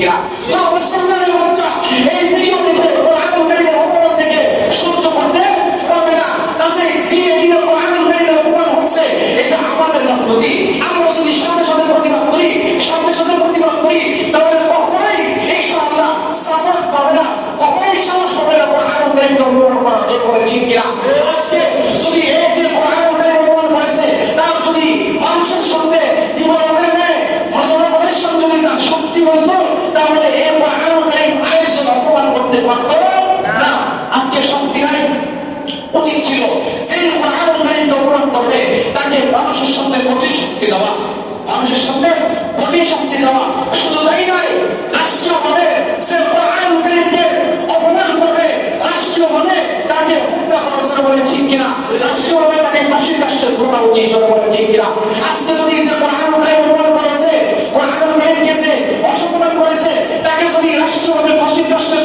কিনা না মুসলমানের না। কাজে দিনে দিনে কোরআন কারিমের যদি সাথে সাথে প্রতিবাদ করি, সাথে সাথে প্রতিবাদ যদি এই যে কোরআন কারিম অপমান করেছে, তার সঙ্গে নেয় জনগণের সঙ্গে তাহলে এ কোরআনুল কারীম আয়েশা অপমান করতে পারত? না, আজকে শাস্তি নাই। উচিত ছিল সেই কোরআনুল অপমান করলে তাকে মানুষের সামনে কঠিন শাস্তি দেওয়া। মানুষের সামনে কঠিন শাস্তি দেওয়া। শুধু তাই নয় রাষ্ট্রীয়ভাবে সে কোরআন অপমান করবে। রাষ্ট্রীয়ভাবে তাকে হত্যা করা যেন বলে ঠিক কিনা? রাষ্ট্রীয়ভাবে তাকে ফাঁসির কাছে ঝোলা উচিত যেন বলে ঠিক কিনা? আজকে যদি যে কোরআন অস্বীকার